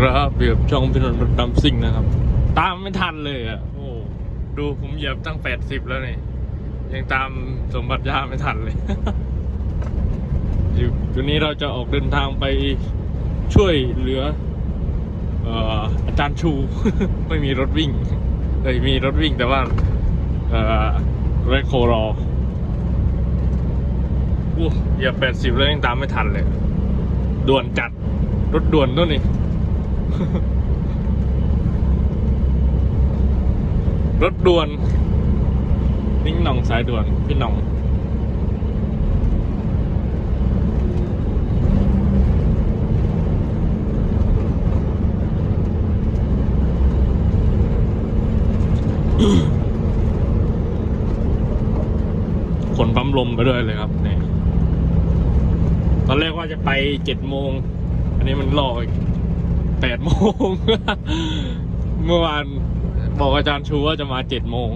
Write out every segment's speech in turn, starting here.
ครับเบียบช่องพี่นนท์รถดำซิ่งนะครับ ตามไม่ทันเลยอะโอ้ดูผมเหยียบตั้งแปดสิบแล้วนี่ ยังตามสมบัติย่าไม่ทันเลย อยู่วันนี้เราจะออกเดินทางไปช่วยเหลือเอ่ออาจารย์ชู ไม่มีรถวิ่งเลยมีรถวิ่งแต่ว่าเอ่อเรคโครออู้เหยียบแปดสิบแล้วยังตามไม่ทันเลย ด่วนจัด รถด่วนตัวนี้ รถด่วน นิ่งหน่องสายด่วน พี่หน่อง ขนปั๊มลมไปด้วยเลยครับนี่ตอนแรกว่าจะไปเจ็ดโมง อันนี้มันรออีก แปดโมง เมื่อวานบอกอาจารย์ชูว่าจะมาเจ็ดโมง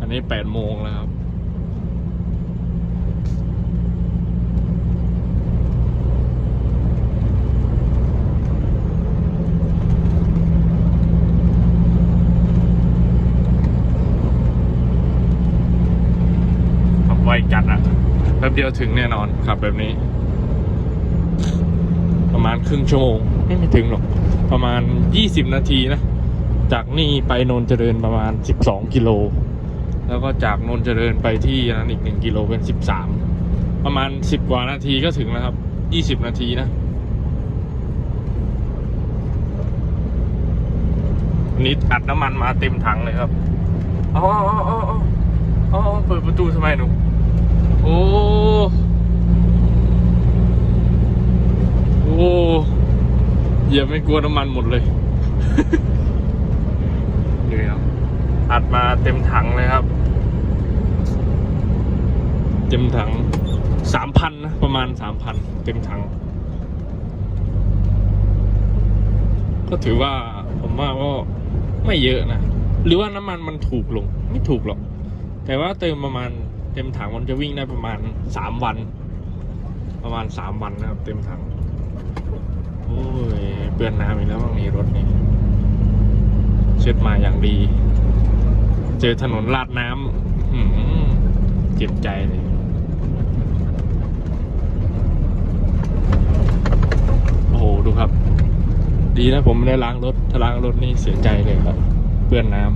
อันนี้แปดโมงแล้วครับ ขับไวจัดอะแป๊บเดียวถึงแน่นอนขับแบบนี้ ประมาณครึ่งชั่วโมง ไม่ไม่ถึงหรอก ประมาณ 20 นาทีนะ จากนี่ไปนนเจริญประมาณ 12 กิโล แล้วก็จากนนเจริญไปที่นั้นอีก 1 กิโลเป็น 13 ประมาณ 10 กว่านาทีก็ถึงแล้วครับ 20 นาทีนะวันนี้อัดน้ำมันมาเต็มถังเลยครับอ๋ออ๋ออ๋ออ๋ออ๋อเปิดประตูทำไมหนู โอ้ โอ้เห ยียบไม่กลัวน้ำมันหมดเลย นี่ครับ อัดมาเต็มถังเลยครับ เต็มถังสามพันนะ ประมาณสามพันเต็มถัง ก็ถือว่าผมว่าก็ไม่เยอะนะ หรือว่าน้ำมันมันถูกลง ไม่ถูกหรอก แต่ว่าเติมประมาณเต็มถังมันจะวิ่งได้ประมาณสามวัน ประมาณสามวันนะครับ เต็มถัง โอ้ยเปื้อนน้ำอีกแล้วบางนี้รถนี่เช็ดมาอย่างดี เจอถนนลาดน้ำเจ็บใจเลยโอ้โหดูครับ ดีนะผมไม่ได้ล้างรถถ้าล้างรถนี่เสียใจเลยครับ เปื้อนน้ำ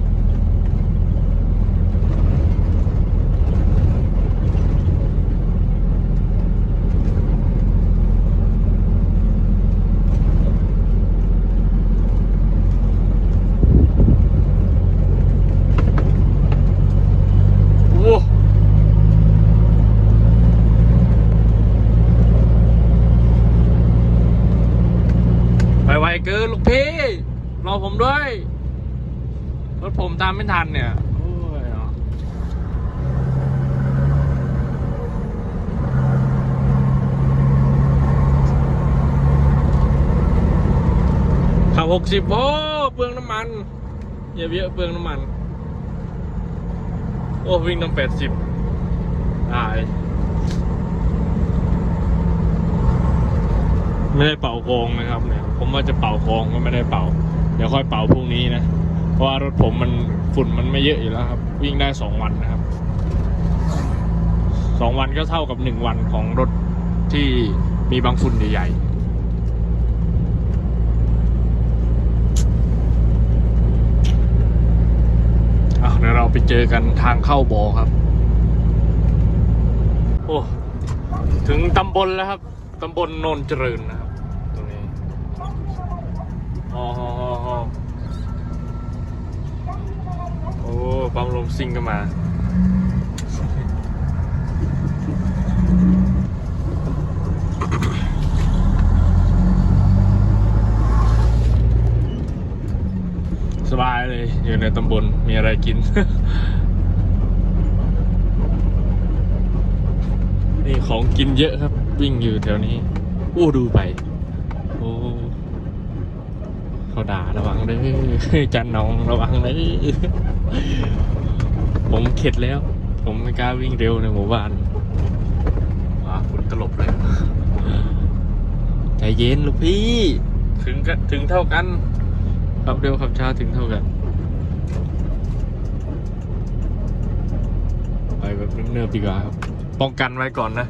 โอ้ไปไวเกินลูก พี่ รอผมด้วย รถผมตามไม่ทันเนี่ยโอ้ยเนาะขับหกสิบโอ้เปลืองน้ำมันอย่าเยอะเปลืองน้ำมัน โอ้ วิ่งตั้งแปดสิบตาย ไม่ได้เป่าโคองนะครับเนี่ยผมว่าจะเป่าโคองก็ไม่ได้เป่า เดี๋ยวค่อยเป่าพรุ่งนี้นะ เพราะว่ารถผมมันฝุ่นมันไม่เยอะอยู่แล้วครับ วิ่งได้สองวันนะครับสองวันก็เท่ากับหนึ่งวันของรถที่มีบางฝุ่นใหญ่ๆอะเดี๋ยวเราไปเจอกันทางเข้าบอครับ โอ้ ถึงตำบลแล้วครับ ตำบลโนนเจริญนะครับ ตรงนี้อ๋อโอ้ปั๊ มซิงก็มาสบายเลยอยู่ในตำบลมีอะไรกิน นี่ของกินเยอะครับ วิ่งอยู่แถวนี้อู้ดูไป โอ้เขาด่าระวังเด้จันน้องระวังเด้ ผมเข็ดแล้ว ผมไม่กล้าวิ่งเร็วในหมู่บ้านว้าคุณตลบเลยใจเย็นลูกพี่ใจถึงกันถึงเท่ากันขับเร็วขับช้าถึงเท่ากัน ไปแบบเนิบๆดีกว่าครับ ป้องกันไว้ก่อนนะ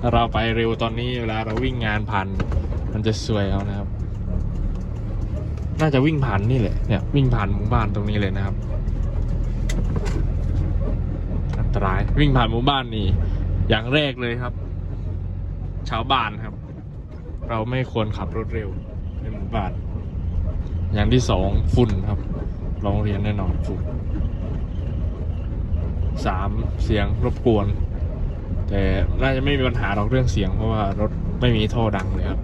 ถ้าเราไปเร็วตอนนี้เวลาเราวิ่งงานผ่าน มันจะสวยเอานะครับ น่าจะวิ่งผ่านนี่แหละเนี่ยวิ่งผ่านหมู่บ้านตรงนี้เลยนะครับอันต ราย วิ่งผ่านหมู่บ้านนี่ อย่างแรกเลยครับ ชาวบ้านครับ เราไม่ควรขับรถเร็วในหมู่บ้าน อย่างที่สองฝุ่นครับโรงเรียนแน่นอนฝุ่นสามเสียงรบกวน แต่น่าจะไม่มีปัญหาหรอกเรื่องเสียง เพราะว่ารถไม่มีท่อดังเลยครับ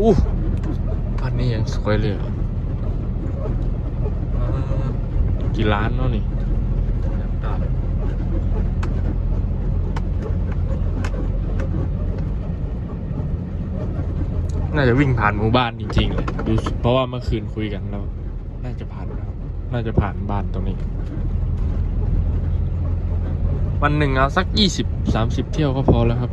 อู้พันนี้ยังสวยเลยออ่า กี่ล้านเนาะนี่น่าจะวิ่งผ่านหมู่บ้านจริงๆเลยดูเพราะว่าเมื่อคืนคุยกันแล้ว น่าจะผ่านนะครับน่าจะผ่านบ้านตรงนี้ วันหนึ่งเอาสักยี่สิบสามสิบเที่ยวก็พอแล้วครับ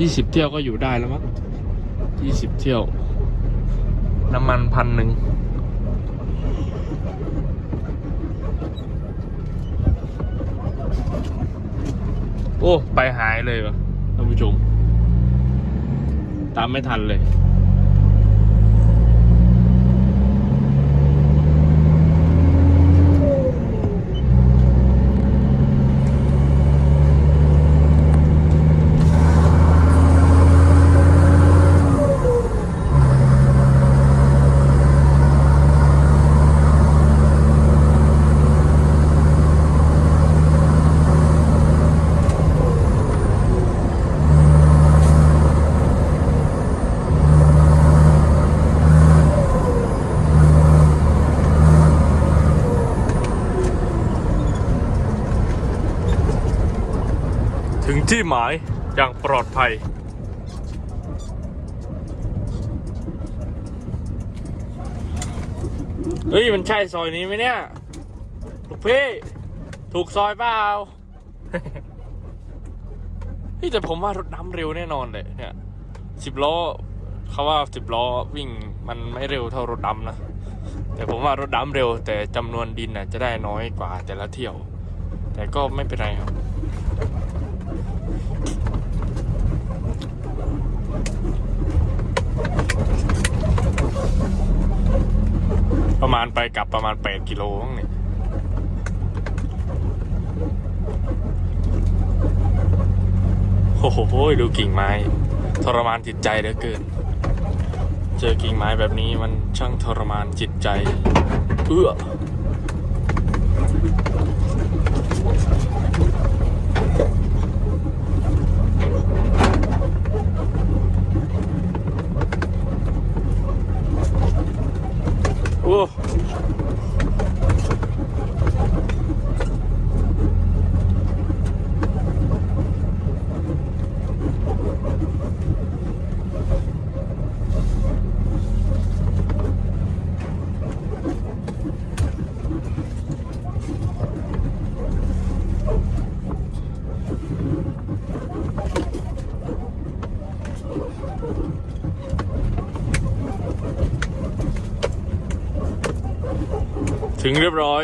ยี่สิบเที่ยวก็อยู่ได้แล้วมั้งยี่สิบเที่ยว น้ำมันพันหนึ่งโอ้ ไปหายเลยวะท่านผู้ชม ตามไม่ทันเลย ที่หมายอย่างปลอดภัย เฮ้ย มันใช่ซอยนี้ไหมเนี่ย ลูกพี่ ถูกซอยเปล่าเฮ้ยแต่ผมว่ารถน้ำเร็วแน่นอนเลยเนี่ยสิบล้อเขาว่าสิบล้อวิ่งมันไม่เร็วเท่ารถดำนะ แต่ผมว่ารถดำเร็ว แต่จำนวนดินน่ะจะได้น้อยกว่าแต่ละเที่ยว แต่ก็ไม่เป็นไรครับ ประมาณไปกลับประมาณ 8 กิโลมั้งเนี่ยโอ้โหดูกิ่งไม้ ทรมานจิตใจเหลือเกิน เจอกิ่งไม้แบบนี้มันช่างทรมานจิตใจ เอื้อ โอ้ ถึงเรียบร้อย